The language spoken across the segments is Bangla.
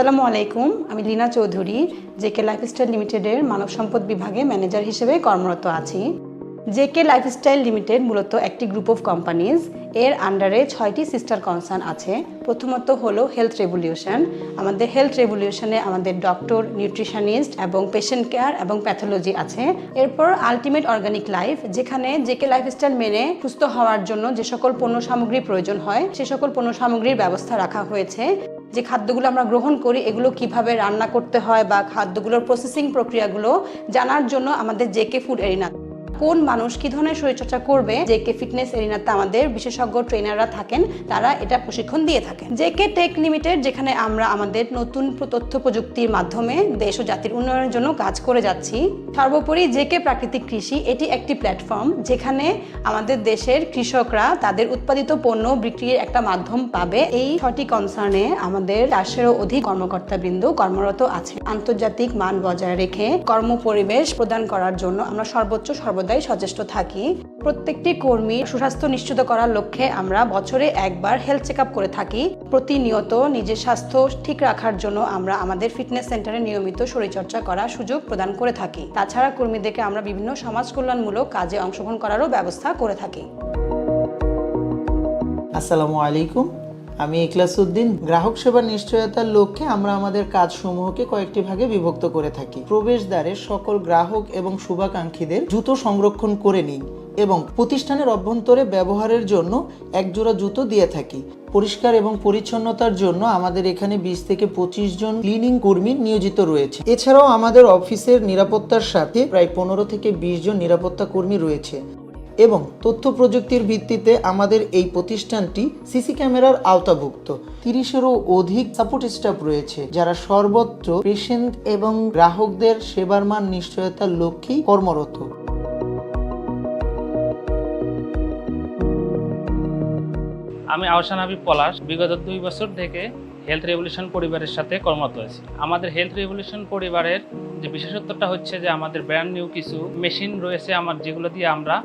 আসসালামু আলাইকুম, আমি লীনা চৌধুরী, জেকে লাইফস্টাইল লিমিটেডের মানব সম্পদ বিভাগে ম্যানেজার হিসেবে কর্মরত আছি। জেকে লাইফস্টাইল লিমিটেড মূলত একটি গ্রুপ অফ কোম্পানিজ এর আন্ডারে ছয়টি সিস্টার কনসার্ন আছে। প্রথমত হলো হেলথ রেভলিউশন আমাদের হেলথ রেভলিউশনে আমাদের ডক্টর নিউট্রিশনিস্ট এবং পেশেন্ট কেয়ার এবং প্যাথোলজি আছে। এরপর আলটিমেট অর্গানিক লাইফ যেখানে জেকে লাইফস্টাইল মেনে সুস্থ হওয়ার জন্য যে সকল পণ্য সামগ্রী প্রয়োজন হয়, সে সকল পণ্য সামগ্রীর ব্যবস্থা রাখা হয়েছে। যে খাদ্যগুলো আমরা গ্রহণ করি, এগুলো কীভাবে রান্না করতে হয় বা খাদ্যগুলোর প্রসেসিং প্রক্রিয়াগুলো জানার জন্য আমাদের জেকে ফুড এরিনা কোন মানুষ কি ধরনের শরীরচর্চা করবে? যে কে ফিটনেস এরিনাতে আমাদের বিশেষজ্ঞ ট্রেনাররা থাকেন, তারা এটা প্রশিক্ষণ দিয়ে থাকেন। জেকে টেক লিমিটেড যেখানে আমরা আমাদের নতুন তথ্য প্রযুক্তির মাধ্যমে দেশ ও জাতির উন্নয়নের জন্য কাজ করে যাচ্ছি। সর্বোপরি যে কে প্রাকৃতিক কৃষি, এটি একটি প্ল্যাটফর্ম যেখানে আমাদের দেশের কৃষকরা তাদের উৎপাদিত পণ্য বিক্রির একটা মাধ্যম পাবে। এই ছটি কনসার্নে আমাদের চারশোরও অধিক কর্মকর্তাবৃন্দ কর্মরত আছে আন্তর্জাতিক মান বজায় রেখে কর্ম পরিবেশ প্রদান করার জন্য আমরা সর্বোচ্চ সর্বদাই সচেষ্ট থাকি। প্রত্যেকটি কর্মী সুস্বাস্থ্য নিশ্চিত করার লক্ষ্যে আমরা বছরে একবার হেলথ চেক করে থাকি। প্রতিনিয়ত নিজের স্বাস্থ্য ঠিক রাখার জন্য আমরা আমাদের ফিটনেস সেন্টারে নিয়মিত শরীরচর্চা করার সুযোগ প্রদান করে থাকি। তাছাড়া কর্মীদেরকে আমরা বিভিন্ন সমাজ কল্যাণমূলক কাজে অংশগ্রহণ করারও ব্যবস্থা করে থাকি। আসসালামু আলাইকুম। আমি ইকলাস উদ্দিন গ্রাহক সেবার নিশ্চয়তার লক্ষ্যে আমরা আমাদের কাজসমূহকে কয়েকটি ভাগে বিভক্ত করে থাকি। প্রবেশদ্বারে সকল গ্রাহক এবং শুভাকাঙ্ক্ষীদের জুতো সংরক্ষণ করে নিন এবং প্রতিষ্ঠানের অভ্যন্তরে ব্যবহারের জন্য একজোড়া জুতো দিয়ে থাকি। পরিষ্কার এবং পরিচ্ছন্নতার জন্য আমাদের এখানে বিশ থেকে পঁচিশ জন ক্লিনিং কর্মী নিয়োজিত রয়েছে। এছাড়াও আমাদের অফিসের নিরাপত্তার সাথে প্রায় পনেরো থেকে বিশ জন নিরাপত্তা কর্মী রয়েছে। এবং তথ্য প্রযুক্তির ভিত্তিতে আমাদের এই প্রতিষ্ঠানটি সিসি ক্যামেরার আওতাভুক্ত। তিরিশেরও অধিক সাপোর্ট স্টাফ রয়েছে, যারা সর্বত্র পেশেন্ট এবং গ্রাহকদের সেবার মান, নিশ্চয়তার লক্ষ্যেই কর্মরত। আমি আহসান হাবিব পলাশ, বিগত দুই বছর থেকে হেলথ রেভলিউশন পরিবারের সাথে কর্মরত আছি। আমাদের হেলথ রেভলিউশন পরিবারের যে বিশেষত্বটা হচ্ছে যে আমাদের ব্র্যান্ড নিউ কিছু মেশিন রয়েছে, আমার যেগুলো দিয়ে আমরা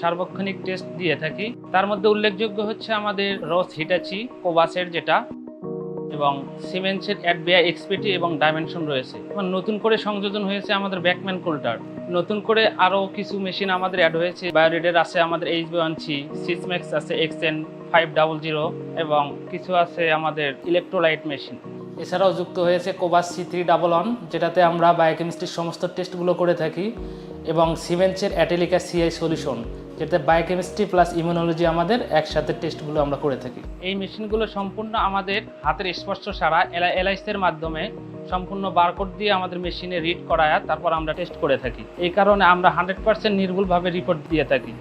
সার্বক্ষণিক টেস্ট দিয়ে থাকি। তার মধ্যে উল্লেখযোগ্য হচ্ছে আমাদের রস হিটাচি, কোবাসের যেটা, এবং সিমেন্সের অ্যাডবিয়া এক্সপিটি এবং ডাইমেনশন রয়েছে। এবং নতুন করে সংযোজন হয়েছে আমাদের ব্যাকম্যান কোল্টার। নতুন করে আরও কিছু মেশিন আমাদের অ্যাড হয়েছে। বায়োরিডের আছে আমাদের H B one C Sysmex আছে এক্সএন ফাইভ ডাবল জিরো এবং কিছু আছে আমাদের ইলেকট্রোলাইট মেশিন এছাড়াও যুক্ত হয়েছে Cobas C three double one যেটাতে আমরা বায়োকেমিস্ট্রির সমস্ত টেস্টগুলো করে থাকি, এবং সিমেন্সের অ্যাটেলিকা সিআই সলিউশন যেটাতে বায়োকেমিস্ট্রি প্লাস ইমিউনোলজি আমাদের একসাথে টেস্টগুলো আমরা করে থাকি। এই মেশিনগুলো সম্পূর্ণ আমাদের হাতের স্পর্শ ছাড়া এলআইসের মাধ্যমে সম্পূর্ণ বারকোড দিয়ে আমাদের মেশিনে রিড করায় তারপর আমরা টেস্ট করে থাকি। এই কারণে আমরা হান্ড্রেড পার্সেন্ট নির্ভুলভাবে রিপোর্ট দিয়ে থাকি।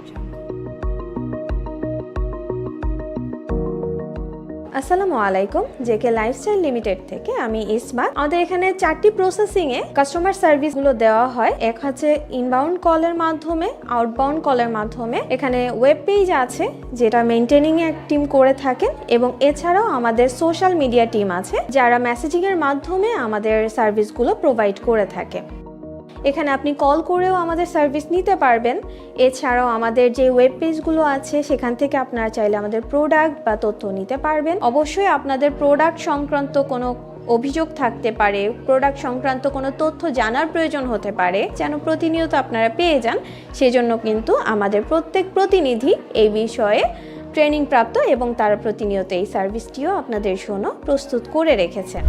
আসসালামু আলাইকুম, জেকে লাইফস্টাইল লিমিটেড থেকে আমি ইসমাত। আমাদের এখানে চারটি প্রসেসিং এ কাস্টমার সার্ভিসগুলো দেওয়া হয়। এক হচ্ছে ইনবাউন্ড কলের মাধ্যমে আউটবাউন্ড কলের মাধ্যমে। এখানে ওয়েব পেজ আছে, যেটা মেনটেনিং এর টিম করে থাকেন এবং এছাড়াও আমাদের সোশ্যাল মিডিয়া টিম আছে, যারা মেসেজিং এর মাধ্যমে আমাদের সার্ভিসগুলো প্রোভাইড করে থাকে। এখানে আপনি কল করেও আমাদের সার্ভিস নিতে পারবেন। এছাড়াও আমাদের যে ওয়েব পেজগুলো আছে, সেখান থেকে আপনারা চাইলে আমাদের প্রোডাক্ট বা তথ্য নিতে পারবেন। অবশ্যই আপনাদের প্রোডাক্ট সংক্রান্ত কোনো অভিযোগ থাকতে পারে প্রোডাক্ট সংক্রান্ত কোনো তথ্য জানার প্রয়োজন হতে পারে, যেন প্রতিনিয়ত আপনারা পেয়ে যান। সেজন্য কিন্তু আমাদের প্রত্যেক প্রতিনিধি এই বিষয়ে ট্রেনিং প্রাপ্ত এবং তারা প্রতিনিয়ত এই সার্ভিসটিও আপনাদের জন্য প্রস্তুত করে রেখেছে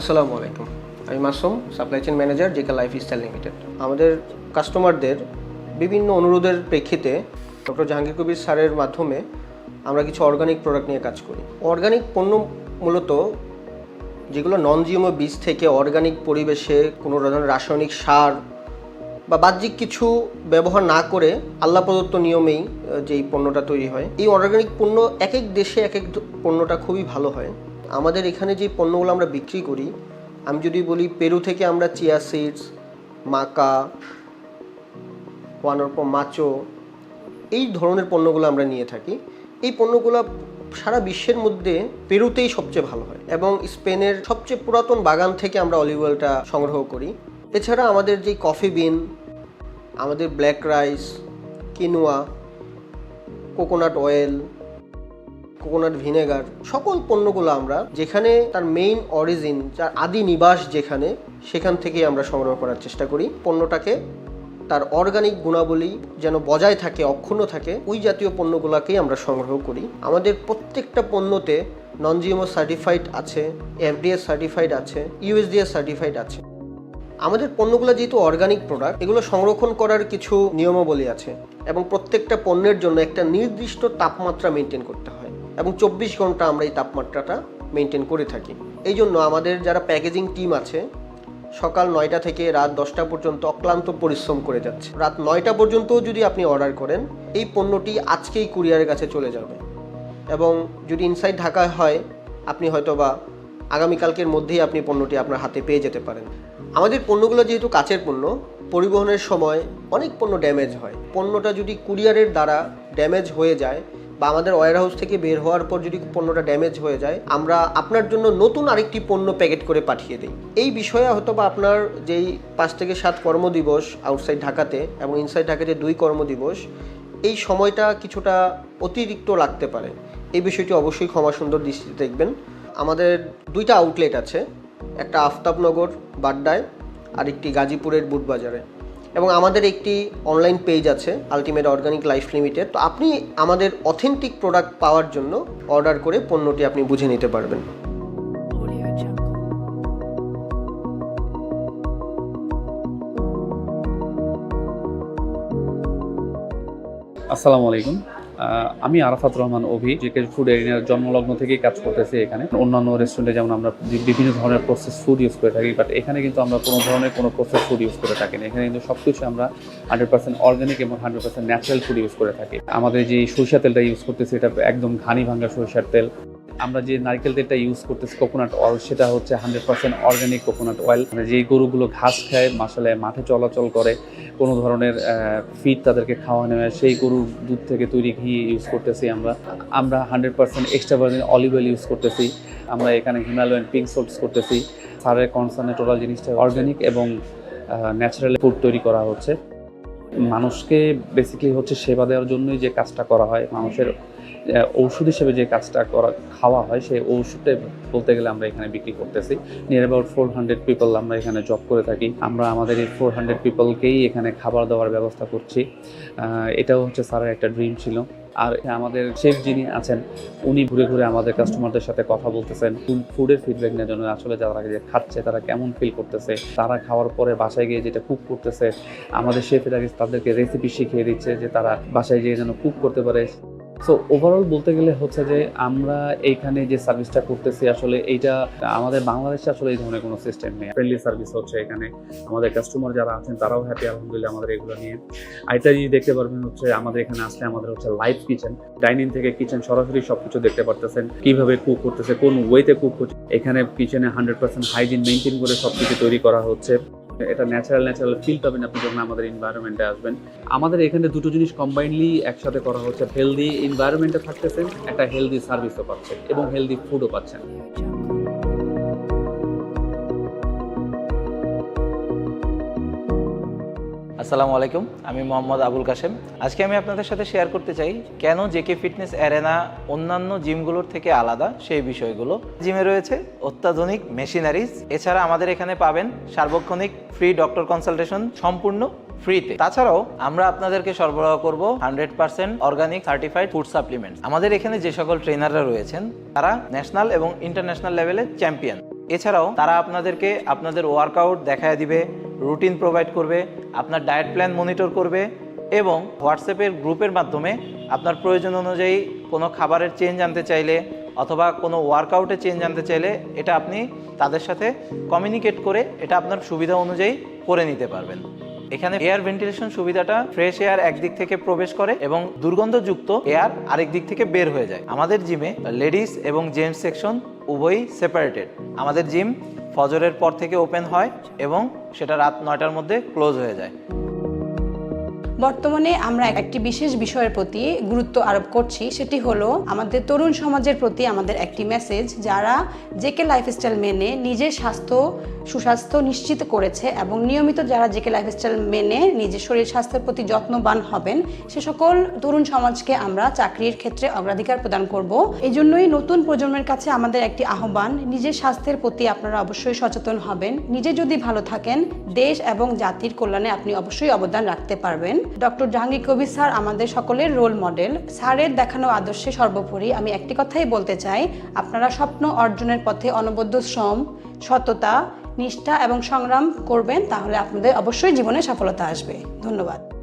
আসসালামু আলাইকুম। আমি মাসুম, সাপ্লাই চেইন ম্যানেজার, জেকা লাইফ স্টাইল লিমিটেড। আমাদের কাস্টমারদের বিভিন্ন অনুরোধের প্রেক্ষিতে ডক্টর জাহাঙ্গীর কবির স্যারের মাধ্যমে আমরা কিছু অর্গানিক প্রোডাক্ট নিয়ে কাজ করি। অর্গানিক পণ্য মূলত যেগুলো নন জিএমও বীজ থেকে অর্গানিক পরিবেশে কোনো ধরনের রাসায়নিক সার বা বাহ্যিক কিছু ব্যবহার না করে আল্লাহ প্রদত্ত নিয়মেই যেই পণ্যটা তৈরি হয়। এই অর্গানিক পণ্য এক এক দেশে এক এক পণ্যটা খুবই ভালো হয়। আমাদের এখানে যে পণ্যগুলো আমরা বিক্রি করি, আমি যদি বলি পেরু থেকে আমরা চিয়া সিডস, মাকা ওয়ানরপ মাচো, এই ধরনের পণ্যগুলো আমরা নিয়ে থাকি। এই পণ্যগুলো সারা বিশ্বের মধ্যে পেরুতেই সবচেয়ে ভালো হয় এবং স্পেনের সবচেয়ে পুরাতন বাগান থেকে আমরা অলিভ অয়েলটা সংগ্রহ করি। এছাড়া আমাদের যে কফি বিন, আমাদের black rice, quinoa, coconut oil coconut vinegar, সকল পণ্যগুলো আমরা, যেখানে তার মেইন অরিজিন যার আদি নিবাস যেখানে, সেখান থেকেই আমরা সংগ্রহ করার চেষ্টা করি। পণ্যটাকে তার অর্গানিক গুণাবলী যেন বজায় থাকে, অক্ষুণ্ণ থাকে, ওই জাতীয় পণ্যগুলোকেই আমরা সংগ্রহ করি। আমাদের প্রত্যেকটা পণ্যতে নন জিএমও সার্টিফাইড আছে এফডিএস সার্টিফাইড আছে ইউএসডিএস সার্টিফাইড আছে। আমাদের পণ্যগুলো যেহেতু অর্গানিক প্রোডাক্ট এগুলো সংরক্ষণ করার কিছু নিয়মাবলী আছে এবং প্রত্যেকটা পণ্যের জন্য একটা নির্দিষ্ট তাপমাত্রা মেনটেন করতে হয়। এবং চব্বিশ ঘণ্টা আমরা এই তাপমাত্রাটা মেনটেন করে থাকি। এই জন্য আমাদের যারা প্যাকেজিং টিম আছে, সকাল নয়টা থেকে রাত দশটা পর্যন্ত অক্লান্ত পরিশ্রম করে যাচ্ছে। রাত নয়টা পর্যন্তও যদি আপনি অর্ডার করেন, এই পণ্যটি আজকেই কুরিয়ারের কাছে চলে যাবে। এবং যদি ইনসাইড ঢাকায় হয়, আপনি হয়তো বা আগামীকালকের মধ্যেই আপনি পণ্যটি আপনার হাতে পেয়ে যেতে পারেন। আমাদের পণ্যগুলো যেহেতু কাচের পণ্য, পরিবহনের সময় অনেক পণ্য ড্যামেজ হয়। পণ্যটা যদি কুরিয়ারের দ্বারা ড্যামেজ হয়ে যায় বা আমাদের ওয়ার হাউস থেকে বের হওয়ার পর যদি পণ্যটা ড্যামেজ হয়ে যায়, আমরা আপনার জন্য নতুন আরেকটি পণ্য প্যাকেট করে পাঠিয়ে দিই। এই বিষয়ে হয়তো বা আপনার যেই পাঁচ থেকে সাত কর্মদিবস আউটসাইড ঢাকাতে এবং ইনসাইড ঢাকাতে দুই কর্মদিবস, এই সময়টা কিছুটা অতিরিক্ত লাগতে পারে। এই বিষয়টি অবশ্যই ক্ষমা সুন্দর দৃষ্টিতে দেখবেন। আমাদের দুইটা আউটলেট আছে, একটা আফতাবনগর বাড্ডায় আর একটি গাজীপুরের বুটবাজারে। এবং আমাদের একটি অনলাইন পেজ আছে আলটিমেট অর্গানিক লাইফ লিমিটেড তো আপনি আমাদের অথেন্টিক প্রোডাক্ট পাওয়ার জন্য অর্ডার করে পণ্যটি আপনি বুঝে নিতে পারবেন। আসসালামু আলাইকুম। আমি আরাফাত রহমান অভি, যে ফুড এরিয়ার জন্মলগ্ন থেকেই কাজ করতেছি এখানে। অন্যান্য রেস্টুরেন্টে যেমন আমরা বিভিন্ন ধরনের প্রসেস ফুড ইউজ করে থাকি বাট এখানে কিন্তু আমরা কোনো ধরনের কোনো প্রসেস ফুড ইউজ করে থাকি না এখানে কিন্তু সব কিছু আমরা হান্ড্রেড পার্সেন্ট অর্গ্যানিক এবং hundred percent natural food use করে থাকি। আমাদের যে সরিষা তেলটা ইউজ করতেছি, এটা একদম ঘানি ভাঙ্গা সরিষার তেল। আমরা যে নারকেল তেলটা ইউজ করতেছি কোকোনাট অয়েল সেটা হচ্ছে hundred percent organic coconut oil যে গরুগুলো ঘাস খায়, মাসালে মাঠে চলাচল করে, কোনো ধরনের ফিড তাদেরকে খাওয়ানো হয়, সেই গরুর দুধ থেকে তৈরি ঘি ইউজ করতেছি আমরা। আমরা hundred percent extra virgin olive oil use করতেছি। আমরা এখানে হিমালয়ান পিঙ্ক সোল্টস করতেছি। সারের কনসার্নে টোটাল জিনিসটা অর্গানিক এবং ন্যাচারাল ফুড তৈরি করা হচ্ছে। মানুষকে বেসিক্যালি হচ্ছে সেবা দেওয়ার জন্যই যে কাজটা করা হয়, মানুষের ঔষধ হিসেবে যে কাজটা করা, খাওয়া হয়, সেই ওষুধটা বলতে গেলে আমরা এখানে বিক্রি করতেছি। Near about four hundred people আমরা এখানে জব করে থাকি। আমরা আমাদের এই ফোর হান্ড্রেড পিপলকেই এখানে খাবার দেওয়ার ব্যবস্থা করছি। এটাও হচ্ছে স্যারের একটা ড্রিম ছিল। আর আমাদের শেফ যিনি আছেন, উনি ঘুরে ঘুরে আমাদের কাস্টমারদের সাথে কথা বলতেছেন। ফুডের ফিডব্যাক নেওয়ার জন্য আসলে যারা যে খাচ্ছে, তারা কেমন ফিল করতেছে। তারা খাওয়ার পরে বাসায় গিয়ে যেটা কুক করতেছে, আমাদের শেফেরা তাদেরকে রেসিপি শিখিয়ে দিচ্ছে যে তারা বাসায় গিয়ে যেন কুক করতে পারে। সো ওভারঅল বলতে গেলে হচ্ছে যে আমরা এইখানে যে সার্ভিসটা করতেছি, আসলে এইটা আমাদের বাংলাদেশে আসলে এই ধরনের কোনো সিস্টেম নেই। ফ্রেন্ডলি সার্ভিস হচ্ছে এখানে। আমাদের কাস্টমার যারা আছেন, তারাও হ্যাপি আলহামদুলিল্লাহ আমাদের এগুলো নিয়ে। আরেকটা জিনিস দেখতে পারবেন হচ্ছে, আমাদের এখানে আসলে আমাদের হচ্ছে লাইভ কিচেন ডাইনিং থেকে কিচেন সরাসরি সবকিছু দেখতে পারতেছেন। কীভাবে কুক করতেছে, কোন ওয়েতে কুক হচ্ছে এখানে কিচেনে হান্ড্রেড পার্সেন্ট হাইজিন মেনটেন করে সবকিছু তৈরি করা হচ্ছে। এটা ন্যাচারাল ন্যাচারাল ফিল পাবেন আপনি যখন আমাদের এনভায়রনমেন্টে আসবেন। আমাদের এখানে দুটো জিনিস কম্বাইনলি একসাথে করা হচ্ছে। হেলদি এনভায়রনমেন্টে থাকতেছেন, একটা হেলদি সার্ভিসও পাচ্ছেন এবং হেলদি ফুডও পাচ্ছেন। আসসালামু আলাইকুম, আমি মোহাম্মদ আবুল কাশেম। আজকে আমি আপনাদের সাথে শেয়ার করতে চাই, কেন জেকে ফিটনেস অ্যারেনা অন্যান্য জিমগুলোর থেকে আলাদা? সেই বিষয়গুলো। জিমে রয়েছে অত্যাধুনিক মেশিনারিজ এছাড়া আমাদের এখানে পাবেন সার্বক্ষণিক ফ্রি ডক্টর কনসালটেশন সম্পূর্ণ ফ্রিতে তাছাড়াও আমরা আপনাদেরকে সরবরাহ করব hundred percent organic certified food supplement আমাদের এখানে যে সকল ট্রেনাররা রয়েছেন, তারা ন্যাশনাল এবং ইন্টারন্যাশনাল লেভেলের চ্যাম্পিয়ন এছাড়াও তারা আপনাদেরকে আপনাদের ওয়ার্কআউট দেখায় দিবে রুটিন প্রোভাইড করবে, আপনার ডায়েট প্ল্যান মনিটর করবে এবং হোয়াটসঅ্যাপের গ্রুপের মাধ্যমে আপনার প্রয়োজন অনুযায়ী কোনো খাবারের চেঞ্জ আনতে চাইলে অথবা কোনো ওয়ার্কআউটে চেঞ্জ আনতে চাইলে এটা আপনি তাদের সাথে কমিউনিকেট করে এটা আপনার সুবিধা অনুযায়ী করে নিতে পারবেন। এখানে এয়ার ভেন্টিলেশন সুবিধাটা ফ্রেশ এয়ার একদিক থেকে প্রবেশ করে এবং দুর্গন্ধযুক্ত এয়ার আরেক দিক থেকে বের হয়ে যায়। আমাদের জিমে লেডিস এবং জেন্টস সেকশন উভয়ই সেপারেটেড আমাদের জিম ফজরের পর থেকে ওপেন হয় এবং সেটা রাত নয়টার মধ্যে ক্লোজ হয়ে যায়। বর্তমানে আমরা একটি বিশেষ বিষয়ের প্রতি গুরুত্ব আরোপ করছি, সেটি হলো আমাদের তরুণ সমাজের প্রতি আমাদের একটি মেসেজ যারা জেকে লাইফস্টাইল মেনে নিজের স্বাস্থ্য সুস্বাস্থ্য নিশ্চিত করেছে এবং নিয়মিত যারা জেকে লাইফস্টাইল মেনে নিজের শরীর স্বাস্থ্যের প্রতি যত্নবান হবেন, সে সকল তরুণ সমাজকে আমরা চাকরির ক্ষেত্রে অগ্রাধিকার প্রদান করব। এই জন্যই নতুন প্রজন্মের কাছে আমাদের একটি আহ্বান, নিজের স্বাস্থ্যের প্রতি আপনারা অবশ্যই সচেতন হবেন। নিজে যদি ভালো থাকেন, দেশ এবং জাতির কল্যাণে আপনি অবশ্যই অবদান রাখতে পারবেন। ডক্টর জাহাঙ্গীর কবির স্যার আমাদের সকলের রোল মডেল স্যারের দেখানো আদর্শে সর্বোপরি আমি একটি কথাই বলতে চাই, আপনারা স্বপ্ন অর্জনের পথে অনবদ্য শ্রম, সততা নিষ্ঠা এবং সংগ্রাম করবেন তাহলে আপনাদের অবশ্যই জীবনে সফলতা আসবে। ধন্যবাদ।